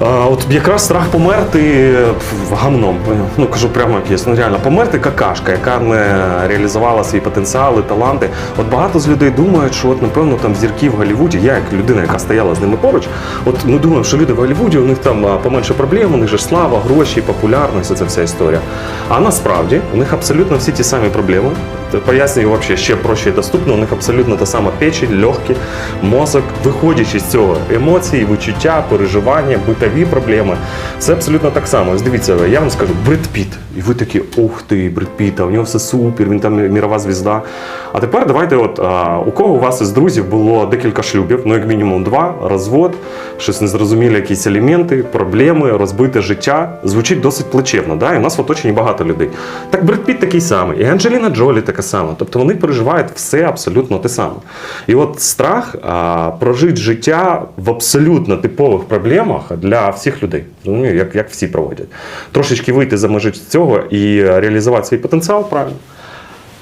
От якраз страх померти гамном. Ну кажу прямо є. Ну реально, померти какашка, яка не реалізувала свої потенціали, таланти. От багато з людей думають, що от напевно там зірки в Голлівуді, я як людина, яка стояла з ними поруч, от ми думаємо, що люди в Голлівуді, у них там поменше проблем, у них же слава, гроші, популярність, це вся історія. А насправді у них абсолютно всі ті самі проблеми. Пояснюю вообще ще проще і доступно. У них абсолютно та сама печень, легкі, мозок, виходячи з цього емоції, відчуття, переживання, битові проблеми. Це абсолютно так само. Ось Дивіться, я вам скажу, Бред Піт. І ви такі, ух ти, Бред Піт, а у нього все супер, він там мірова звізда. А тепер давайте, от а, у кого у вас із друзів було декілька шлюбів, ну як мінімум два, розвод, щось незрозумілі, якісь елементи, проблеми, розбите життя. Звучить досить плачевно. Да? І у нас в оточенні багато людей. Так Бред Піт такий самий, і Анджеліна Джолі така сама. Тобто вони переживають все абсолютно те саме. І от страх а, прожити життя в абсолютно типових проблемах для всіх людей. Розумію, як, як всі проводять. Трошечки вийти за межі цього і реалізувати свій потенціал правильно.